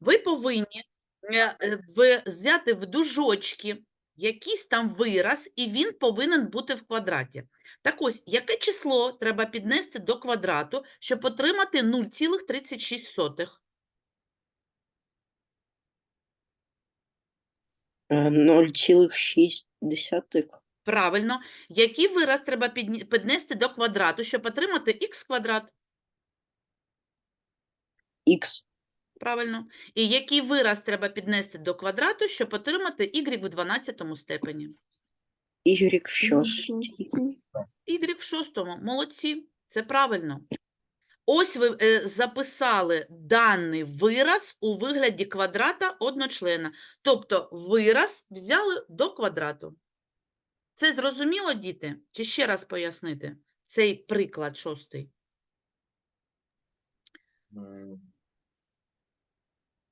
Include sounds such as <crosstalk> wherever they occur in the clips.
ви повинні е, е, взяти в дужочки якийсь там вираз, і він повинен бути в квадраті. Так ось, яке число треба піднести до квадрату, щоб отримати 0,36? Е, 0,6. Правильно. Який вираз треба піднести до квадрату, щоб отримати х квадрат? Х. Правильно. І який вираз треба піднести до квадрату, щоб отримати y в 12 степені? Y в шостій. Y в шостому. Молодці. Це правильно. Ось ви е, записали даний вираз у вигляді квадрата одночлена. Тобто вираз взяли до квадрату. Це зрозуміло, діти? Чи ще раз пояснити цей приклад шостий?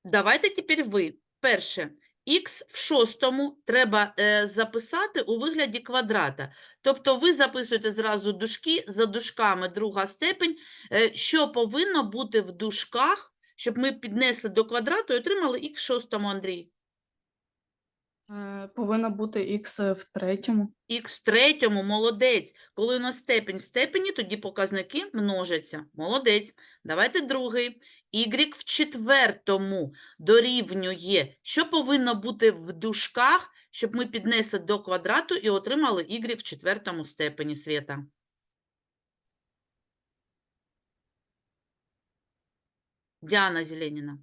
Давайте тепер ви. Перше, х в шостому треба е, записати у вигляді квадрата. Тобто ви записуєте зразу дужки, за дужками друга степень, е, що повинно бути в дужках, щоб ми піднесли до квадрату і отримали х в шостому, Андрій. Е, Повинно бути х в третьому. Х в третьому, молодець. Коли у нас степень в степені, тоді показники множаться. Молодець. Давайте другий. Y в четвертому дорівнює. Що повинно бути в дужках, щоб ми піднесли до квадрату і отримали y в четвертому степені свята? Діана Зеленіна.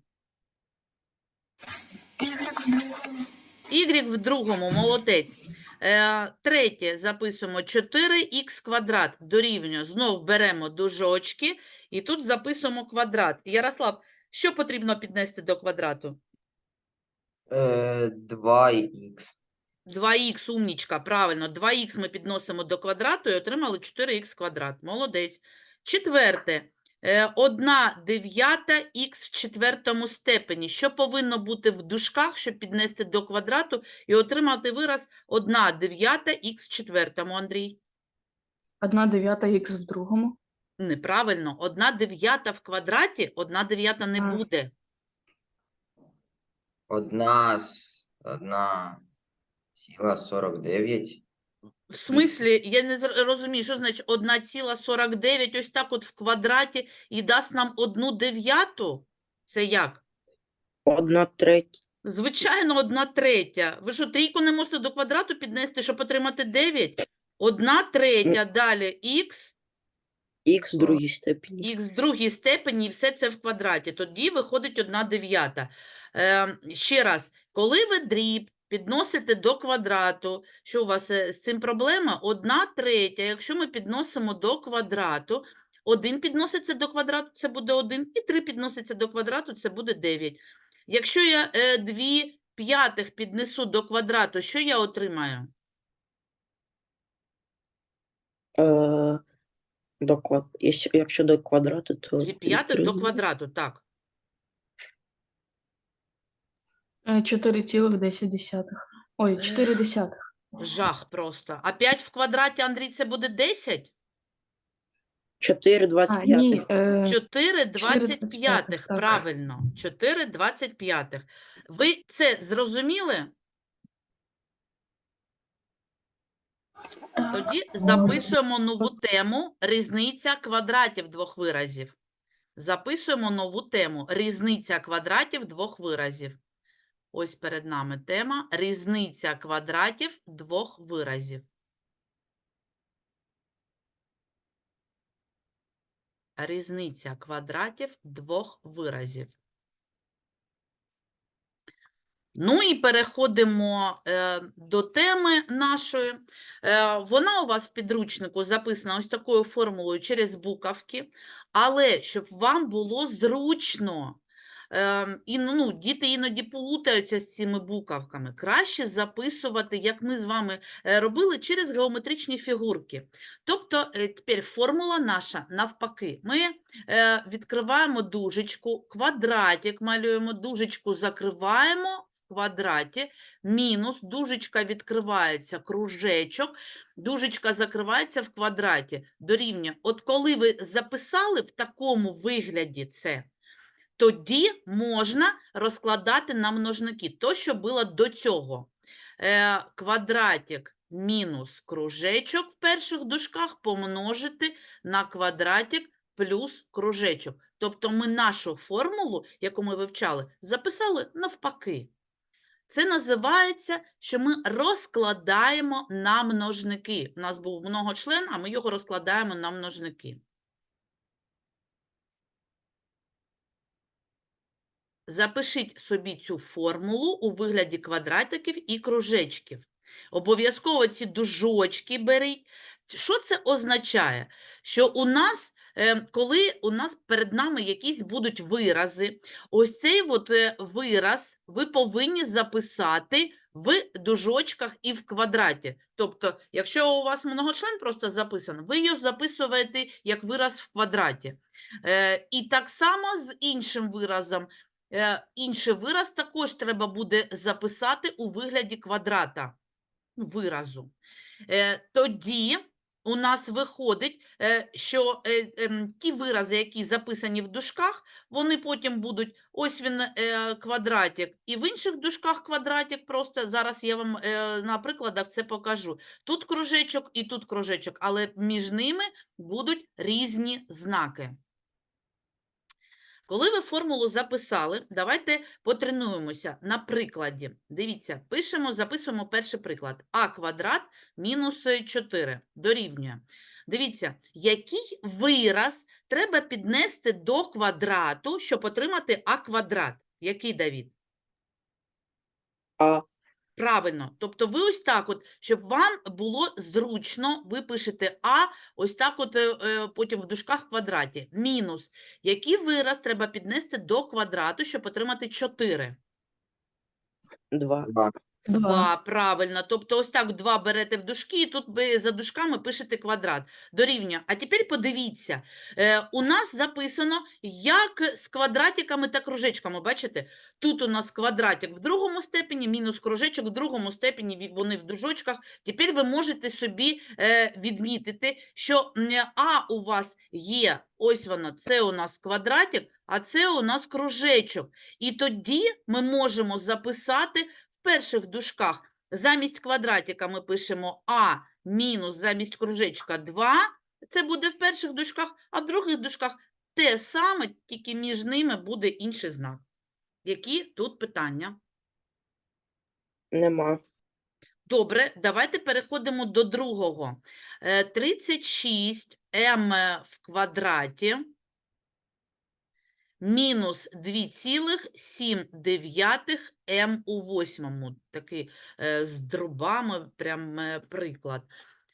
Y в другому, молодець. Е, третє, записуємо 4х квадрат дорівнює. Знов беремо дужочки і тут записуємо квадрат. Ярослав, що потрібно піднести до квадрату? е, 2х. 2х, умнічка, правильно. 2х ми підносимо до квадрату і отримали 4х квадрат. Молодець. Четверте. 1 дев'ята х в четвертому степені. Що повинно бути в дужках, щоб піднести до квадрату і отримати вираз 1 дев'ята х в четвертому, Андрій? 1 дев'ята х в другому. Неправильно. 1 дев'ята в квадраті, 1 дев'ята не буде. Одна с- одна ціла 49. В смислі, я не зр- розумію, що значить 1,49 ось так от в квадраті і дасть нам 1 дев'яту? Це як? Одна третя. Звичайно, 1 третя. Ви що, трійку не можете до квадрату піднести, щоб отримати 9? 1 третя, далі х, Х в другій степені. х в другій степені, і все це в квадраті. Тоді виходить 1 дев'ята. Е, ще раз, коли ви дріб підносите до квадрату, що у вас е, з цим проблема? 1 третя. Якщо ми підносимо до квадрату, 1 підноситься до квадрату, це буде 1, і 3 підноситься до квадрату, це буде 9. Якщо я е, 2 п'ятих піднесу до квадрату, що я отримаю? Е, до квад... Якщо, якщо до квадрату, то 2 п'ятих до квадрату, так. Е, 4,10. Ой, 4 десятих. Жах просто. А 5 в квадраті, Андрій, це буде 10? 4 А, 25. ні, е, 4 25, 25, так. правильно. 4 25. Ви це зрозуміли? Тоді записуємо нову тему різниця квадратів двох виразів. Записуємо нову тему різниця квадратів двох виразів. Ось перед нами тема різниця квадратів двох виразів. Різниця квадратів двох виразів. Ну і переходимо е, до теми нашої. Е, вона у вас в підручнику записана ось такою формулою через буковки, але щоб вам було зручно, е, і, ну, діти іноді плутаються з цими буковками, краще записувати, як ми з вами е, робили, через геометричні фігурки. Тобто е, тепер формула наша навпаки. Ми е, відкриваємо дужечку, квадратик малюємо, дужечку закриваємо квадраті, мінус, дужечка відкривається, кружечок, дужечка закривається в квадраті, дорівнює. От коли ви записали в такому вигляді це, тоді можна розкладати на множники. То, що було до цього. Е, квадратик мінус кружечок в перших дужках помножити на квадратик плюс кружечок. Тобто ми нашу формулу, яку ми вивчали, записали навпаки. Це називається, що ми розкладаємо на множники. У нас був многочлен, а ми його розкладаємо на множники. Запишіть собі цю формулу у вигляді квадратиків і кружечків. Обов'язково ці дужочки беріть. Що це означає? Що у нас, коли у нас перед нами якісь будуть вирази, ось цей от е, вираз ви повинні записати в дужочках і в квадраті. Тобто, якщо у вас многочлен просто записан, ви його записуєте як вираз в квадраті. Е, І так само з іншим виразом. Е, Інший вираз також треба буде записати у вигляді квадрата, виразу. Тоді у нас виходить, е, що е, ем, ті вирази, які записані в дужках, вони потім будуть, ось він е, квадратик, і в інших дужках квадратик просто, зараз я вам на прикладах це покажу. Тут кружечок і тут кружечок, але між ними будуть різні знаки. Коли ви формулу записали, давайте потренуємося на прикладі. Дивіться, пишемо, записуємо перший приклад. а квадрат мінус 4 дорівнює. Дивіться, який вираз треба піднести до квадрату, щоб отримати а квадрат? Який, Давід? А. Правильно. Тобто ви ось так от, щоб вам було зручно, ви пишете А, ось так от е, е, потім в дужках в квадраті. Мінус. Який вираз треба піднести до квадрату, щоб отримати 4? Два. Два. Два. правильно. Тобто ось так 2 берете в дужки, і тут ви за дужками пишете квадрат. Дорівнює. А тепер подивіться, е, у нас записано як з квадратиками та кружечками. Бачите? Тут у нас квадратик в другому степені, мінус кружечок в другому степені, вони в дужочках. Тепер ви можете собі е, відмітити, що А у вас є, ось воно, це у нас квадратик, а це у нас кружечок. І тоді ми можемо записати перших дужках замість квадратика ми пишемо А мінус замість кружечка 2, це буде в перших дужках, а в других дужках те саме, тільки між ними буде інший знак. Які тут питання? Нема. Добре, давайте переходимо до другого. Е, 36m в квадраті мінус 2,7 м у восьмому. Такий е, з дробами прям е, приклад.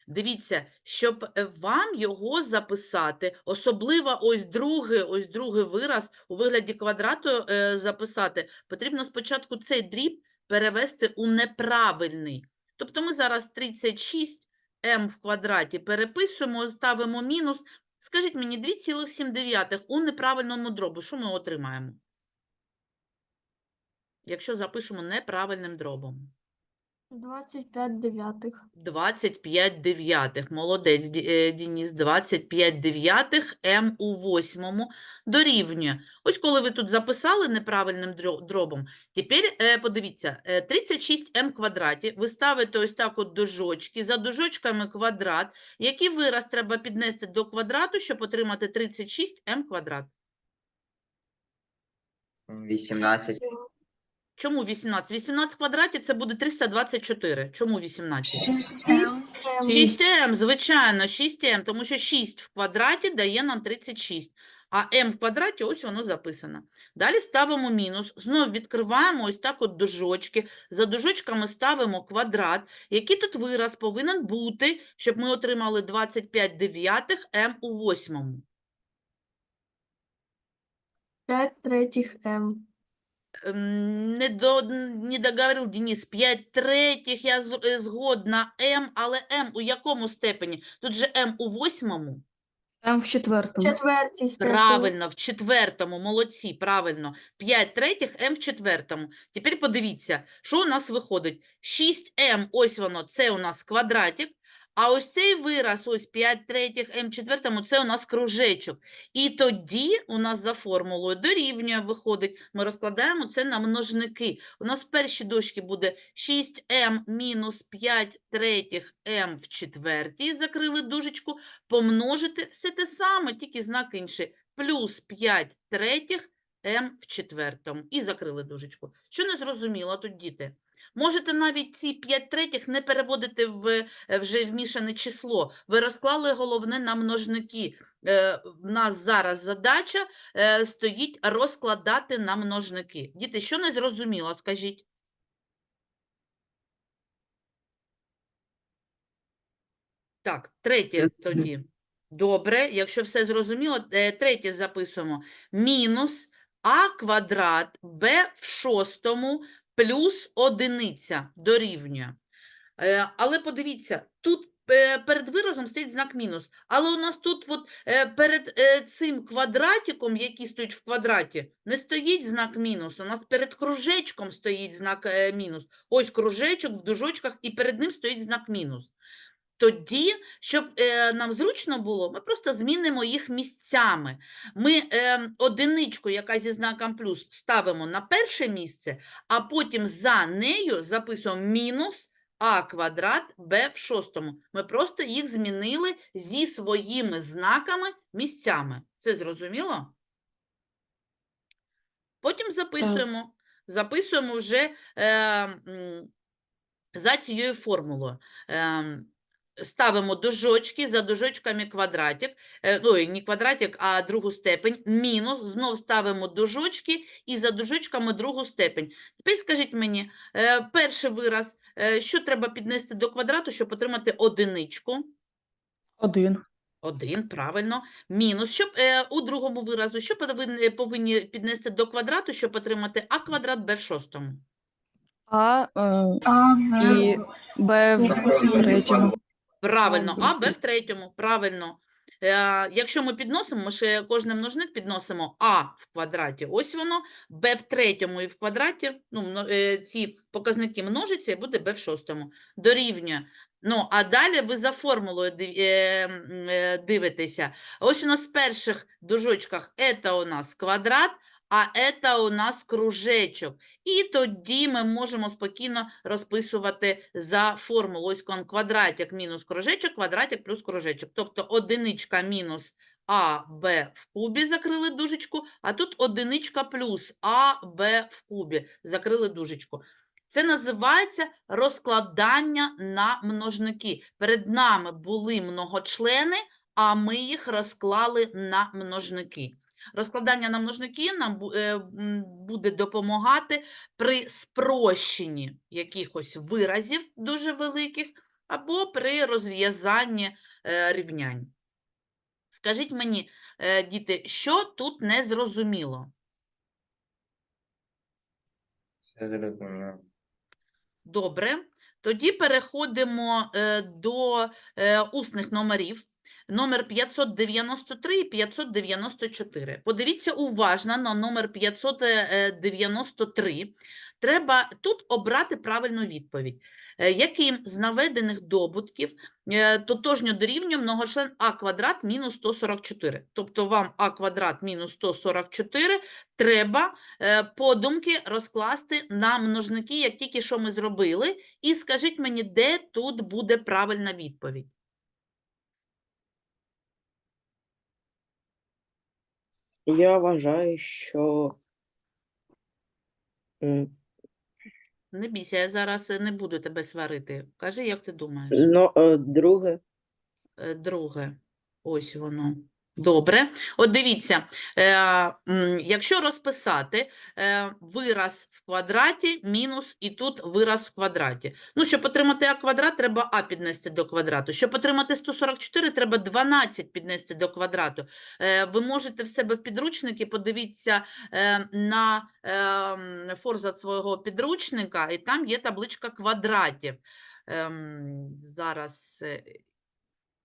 Дивіться, щоб е, вам його записати, особливо ось другий, ось другий вираз у вигляді квадрату записати, потрібно спочатку цей дріб перевести у неправильний. Тобто ми зараз 36 м в квадраті переписуємо, ставимо мінус. Скажіть мені, 2,7 у неправильному дробу, що ми отримаємо? Якщо запишемо неправильним дробом. 25 дев'ятих. 25 дев'ятих. Молодець, Ді- е, Дініс. 25 дев'ятих М у восьмому дорівнює. Ось коли ви тут записали неправильним дробом, тепер е, подивіться, е, 36 М квадраті, ви ставите ось так от дужочки, за дужочками квадрат. Який вираз треба піднести до квадрату, щоб отримати 36 М квадрат? 18. Чому 18? 18 в квадраті це буде 324. Чому 18? 6 6m, звичайно, 6m, тому що 6 в квадраті дає нам 36. А m в квадраті, ось воно записано. Далі ставимо мінус. Знов відкриваємо ось так от дужочки. За дужочками ставимо квадрат. Який тут вираз повинен бути, щоб ми отримали 25 дев'ятих m у восьмому? 5 третіх М. Не, до, не договорив Денис. 5 третіх, я е, згодна. m, але m у якому степені? Тут же m у восьмому. М в четвертому. Четвертій степені. Правильно, в четвертому, молодці, правильно. 5 третіх, М в четвертому. Тепер подивіться, що у нас виходить. 6М, ось воно, це у нас квадратик, А ось цей вираз, ось 5 третіх М четвертому, це у нас кружечок. І тоді у нас за формулою дорівнює виходить. Ми розкладаємо це на множники. У нас в першій дошці буде 6М мінус 5 третіх М в четвертій, закрили дужечку, помножити все те саме, тільки знак інший. Плюс 5 третіх М в четвертому. І закрили дужечку. Що не зрозуміло тут, діти? Можете навіть ці 5 третіх не переводити в е, вже вмішане число. Ви розклали головне на множники. Е, В нас зараз задача е, стоїть розкладати на множники. Діти, що не зрозуміло, скажіть? Так, третє тоді. Добре, якщо все зрозуміло, е, третє записуємо. Мінус а квадрат b в шостому плюс одиниця дорівнює. Е, Але подивіться, тут е, перед виразом стоїть знак мінус. Але у нас тут от, е, перед цим квадратиком, який стоїть в квадраті, не стоїть знак мінус. У нас перед кружечком стоїть знак мінус. Ось кружечок в дужочках, і перед ним стоїть знак мінус. Тоді, щоб е, нам зручно було, ми просто змінимо їх місцями. Ми е, одиничку, яка зі знаком плюс, ставимо на перше місце, а потім за нею записуємо мінус а квадрат b в шостому. Ми просто їх змінили зі своїми знаками місцями. Це зрозуміло? Потім записуємо, записуємо вже е, за цією формулою. Ем, ставимо дужочки, за дужочками квадратик, е, ой, не квадратик, а другу степень, мінус, знов ставимо дужочки і за дужочками другу степень. Тепер скажіть мені, е, перший вираз, е, що треба піднести до квадрату, щоб отримати одиничку? Один. Один, правильно. Мінус. Щоб, е, у другому виразу, що повинні, повинні піднести до квадрату, щоб отримати а квадрат b в шостому? А е, і Б в третьому. Правильно, а Б в третьому, правильно. Е, якщо ми підносимо, ми ще кожний множник підносимо А в квадраті, ось воно, Б в третьому і в квадраті, ну, е, ці показники множаться і буде Б в шостому. Дорівнює. Ну, а далі ви за формулою е, е, дивитеся. Ось у нас в перших дужочках це у нас квадрат, а це у нас кружечок. І тоді ми можемо спокійно розписувати за формулу. Ось квадратик мінус кружечок, квадратик плюс кружечок. Тобто одиничка мінус а, Б в кубі закрили дужечку, а тут одиничка плюс а, Б в кубі закрили дужечку. Це називається розкладання на множники. Перед нами були многочлени, а ми їх розклали на множники. Розкладання на множники нам е, буде допомагати при спрощенні якихось виразів дуже великих або при розв'язанні е, рівнянь. Скажіть мені, е, діти, що тут не зрозуміло? Все зрозуміло. Добре, тоді переходимо до усних номерів. Номер 593 і 594. Подивіться уважно на номер 593. Треба тут обрати правильну відповідь. Е, Яким з наведених добутків е, тотожньо дорівнює многочлен а квадрат мінус 144? Тобто вам а квадрат мінус 144 треба е, подумки розкласти на множники, як тільки що ми зробили, і скажіть мені, де тут буде правильна відповідь. Я вважаю, що м, Не бійся, я зараз е, не буду тебе сварити. Кажи, як ти думаєш. ну, е, друге, Е, Друге, ось воно. Добре. От дивіться, е, якщо розписати е, вираз в квадраті мінус і тут вираз в квадраті. Ну, щоб отримати а квадрат, треба а піднести до квадрату. Щоб отримати 144, треба 12 піднести до квадрату. Е, ви можете в себе в підручники подивіться е, на е, м, форзац свого підручника, і там є табличка квадратів. Ем, зараз е,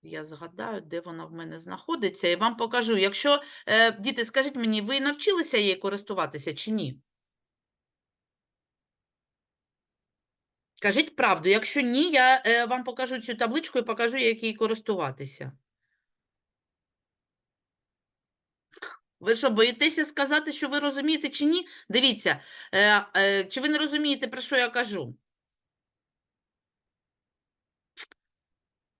я згадаю, де вона в мене знаходиться, і вам покажу. Якщо, е, діти, скажіть мені, ви навчилися її користуватися чи ні? Кажіть правду. Якщо ні, я е, вам покажу цю табличку і покажу, як їй користуватися. Ви що, боїтеся сказати, що ви розумієте чи ні? Дивіться, е, е, чи ви не розумієте, про що я кажу?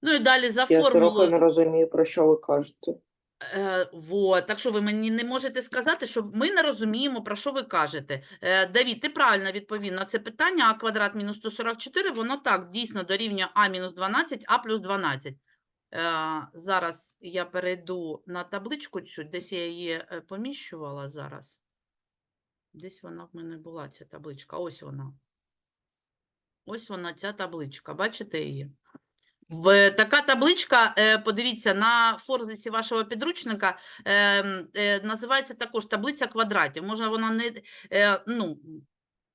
Ну і далі за Я трохи формулою. не розумію, про що ви кажете. Е, вот. Так що ви мені не можете сказати, що ми не розуміємо, про що ви кажете. Е, Давід, ти правильно відповів на це питання. А квадрат мінус 144, воно так, дійсно дорівнює а мінус 12, а плюс 12. Е, зараз я перейду на табличку цю, десь я її е, поміщувала зараз. Десь вона в мене була, ця табличка. Ось вона. Ось вона, ця табличка. Бачите її? В, така табличка, е, подивіться, на форзлісі вашого підручника е, е, називається також таблиця квадратів. Може, вона не ну,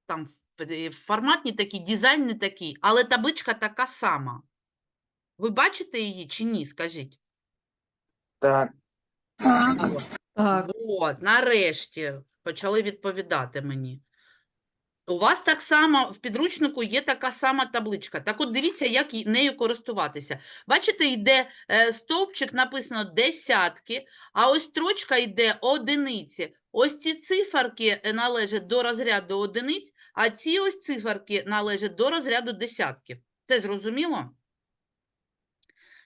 там в- е, форматні такі, дизайн не такий, але табличка така сама. Ви бачите її чи ні? Скажіть. Так. Так, От, нарешті почали відповідати мені. У вас так само в підручнику є така сама табличка. Так от дивіться, як нею користуватися. Бачите, йде е, стовпчик, написано десятки, а ось строчка йде одиниці. Ось ці циферки е, належать до розряду одиниць, а ці ось циферки належать до розряду десятків. Це зрозуміло?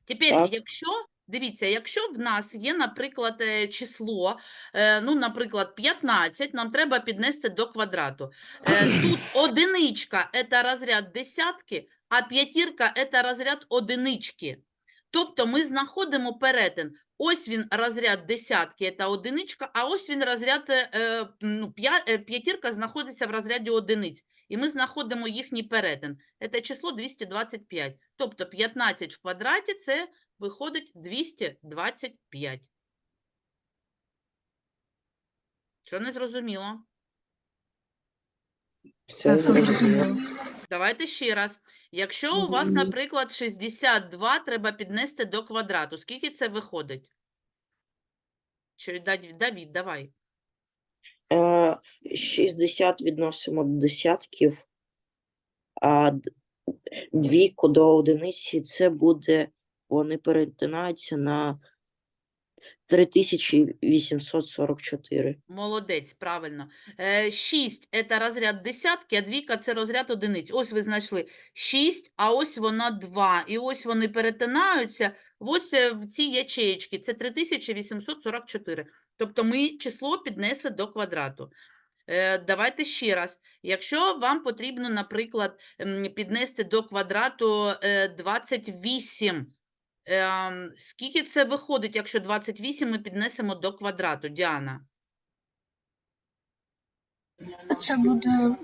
Тепер, Так. якщо, дивіться, якщо в нас є, наприклад, е, число, е, ну, наприклад, 15, нам треба піднести до квадрату. Е, Тут <clears throat> одиничка – це розряд десятки, а п'ятірка – це розряд одинички. Тобто ми знаходимо перетин. Ось він розряд десятки, це одиничка, а ось він розряд, ну, п'ятірка знаходиться в розряді одиниць. І ми знаходимо їхній перетин. Це число 225. Тобто 15 в квадраті – це виходить 225. Що не зрозуміло? Все все зрозуміло. Давайте ще раз. Якщо у вас, наприклад, 62 треба піднести до квадрату, скільки це виходить? Чи, Давід, давай. Е, 60 відносимо до десятків, а двійку до одиниці це буде, вони перетинаються на 3844. Молодець, правильно. Е, 6 – це розряд десятки, а двійка – це розряд одиниць. Ось ви знайшли 6, а ось вона 2. І ось вони перетинаються ось е, в ці ячеєчки. Це 3844. Тобто ми число піднесли до квадрату. Е, Давайте ще раз. Якщо вам потрібно, наприклад, піднести до квадрату е, 28, ем, скільки це виходить, якщо 28 ми піднесемо до квадрату, Діана? Це буде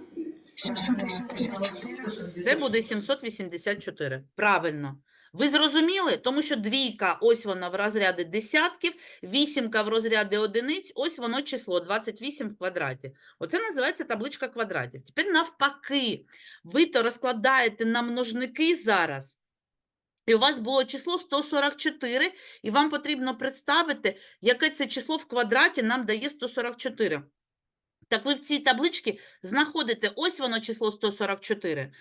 784. Це буде 784. Правильно. Ви зрозуміли? Тому що двійка, ось вона в розряді десятків, вісімка в розряді одиниць, ось воно число 28 в квадраті. Оце називається табличка квадратів. Тепер навпаки, ви то розкладаєте на множники зараз, і у вас було число 144, і вам потрібно представити, яке це число в квадраті нам дає 144. Так ви в цій табличці знаходите ось воно число 144.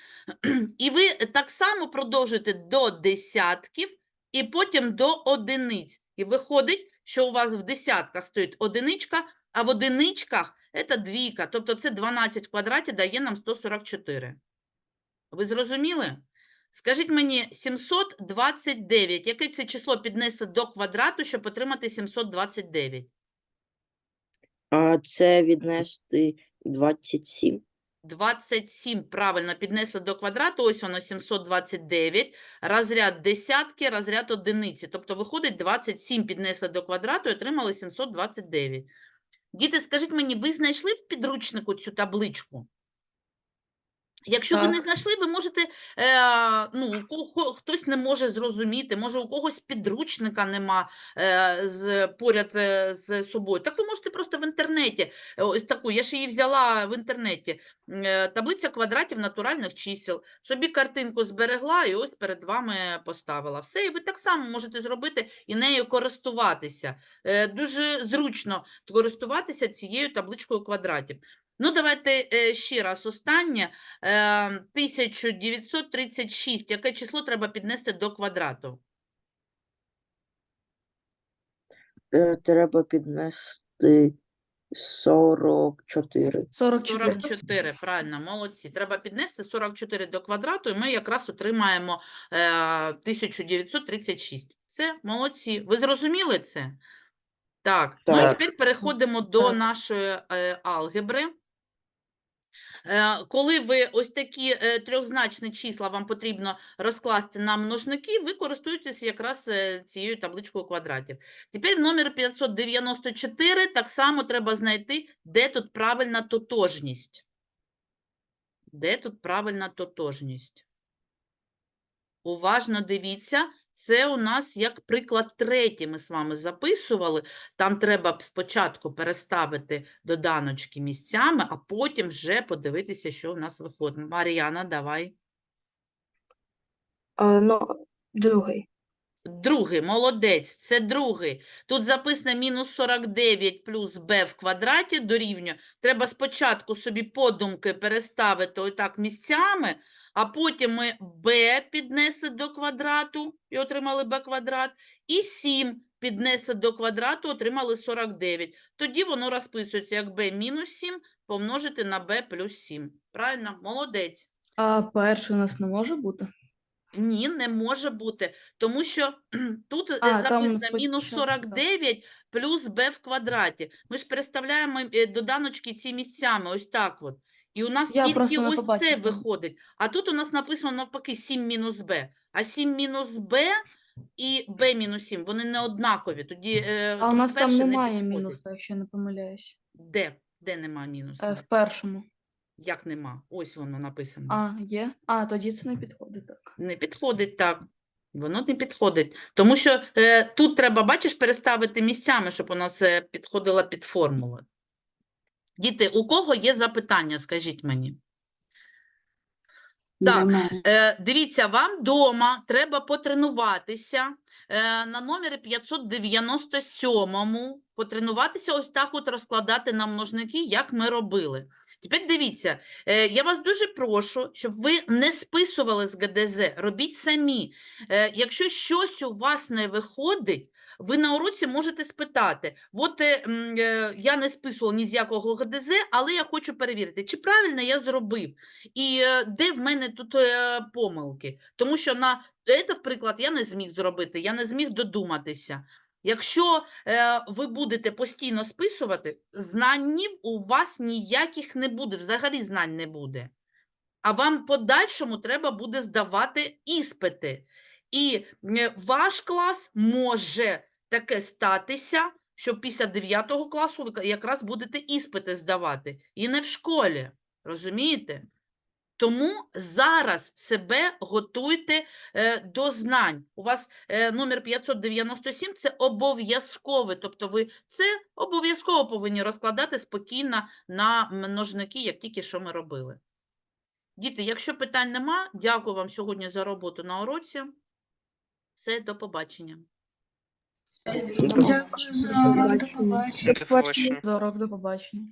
І ви так само продовжуєте до десятків і потім до одиниць. І виходить, що у вас в десятках стоїть одиничка, а в одиничках це двійка. Тобто це 12 в квадраті дає нам 144. Ви зрозуміли? Скажіть мені, 729, яке це число піднесли до квадрату, щоб отримати 729? А це віднести 27. 27, правильно, піднесли до квадрату, ось воно 729, розряд десятки, розряд одиниці. Тобто виходить 27 піднесли до квадрату і отримали 729. Діти, скажіть мені, ви знайшли в підручнику цю табличку? Якщо ви не знайшли, ви можете, е, ну, у кого, хтось не може зрозуміти, може у когось підручника нема е, з, поряд е, з собою. Так ви можете просто в інтернеті, е, ось таку, я ж її взяла в інтернеті, е, таблиця квадратів натуральних чисел. Собі картинку зберегла і ось перед вами поставила. Все, і ви так само можете зробити і нею користуватися. Е, Дуже зручно користуватися цією табличкою квадратів. Ну, давайте е, ще раз останнє. Е, 1936. Яке число треба піднести до квадрату? Е, Треба піднести 44. 44. 44, правильно, молодці. Треба піднести 44 до квадрату, і ми якраз отримаємо е, 1936. Все, молодці. Ви зрозуміли це? Так, ну і тепер переходимо до Так. нашої е, алгебри. Е, Коли ви ось такі е, трьохзначні числа вам потрібно розкласти на множники, ви користуєтеся якраз е, цією табличкою квадратів. Тепер номер 594 так само треба знайти, де тут правильна тотожність. Де тут правильна тотожність? Уважно дивіться, це у нас як приклад третій ми з вами записували. Там треба спочатку переставити доданочки місцями, а потім вже подивитися, що у нас виходить. Мар'яна, давай. ну, другий. Другий, молодець, це другий. Тут записано мінус 49 плюс b в квадраті дорівнює. Треба спочатку собі подумки переставити отак місцями, а потім ми b піднесли до квадрату і отримали b квадрат, і 7 піднесли до квадрату, отримали 49. Тоді воно розписується як b мінус 7 помножити на b плюс 7. Правильно? Молодець. А перший у нас не може бути? Ні, не може бути, тому що <clears throat> тут е, А, записано мінус спочатку, так. 49 плюс b в квадраті. Ми ж переставляємо е, доданочки ці місцями, ось так от. І у нас Я тільки просто не ось це побачила. виходить. А тут у нас написано навпаки 7 мінус b. А 7 мінус b і b мінус 7, вони не однакові. Тоді е, А у нас там перше не немає підходить. мінуса, якщо не помиляюсь. Де? Де нема мінуса? Е, в першому. Як нема? Ось воно написано. А, є? А, тоді це не підходить так. Не підходить так. Воно не підходить. Тому що е, тут треба, бачиш, переставити місцями, щоб у нас е, підходила під формулу. Діти, у кого є запитання, скажіть мені. Так, е, дивіться, вам вдома треба потренуватися е, на номері 597, потренуватися ось так от розкладати на множники, як ми робили. Тепер дивіться, е, я вас дуже прошу, щоб ви не списували з ГДЗ, робіть самі. Е, якщо щось у вас не виходить, ви на уроці можете спитати. От е, е, я не списувала ні з якого ГДЗ, але я хочу перевірити, чи правильно я зробив. І е, де в мене тут помилки? Тому що на этот приклад я не зміг зробити, я не зміг додуматися. Якщо е, ви будете постійно списувати, знаннів у вас ніяких не буде, взагалі знань не буде. А вам подальшому треба буде здавати іспити. І ваш клас може таке статися, що після 9 класу ви якраз будете іспити здавати. І не в школі. Розумієте? Тому зараз себе готуйте е, до знань. У вас е, номер 597 – це обов'язкове, тобто ви це обов'язково повинні розкладати спокійно на множники, як тільки що ми робили. Діти, якщо питань нема, дякую вам сьогодні за роботу на уроці. Все, до побачення. Дякую за до побачення. За урок до побачення.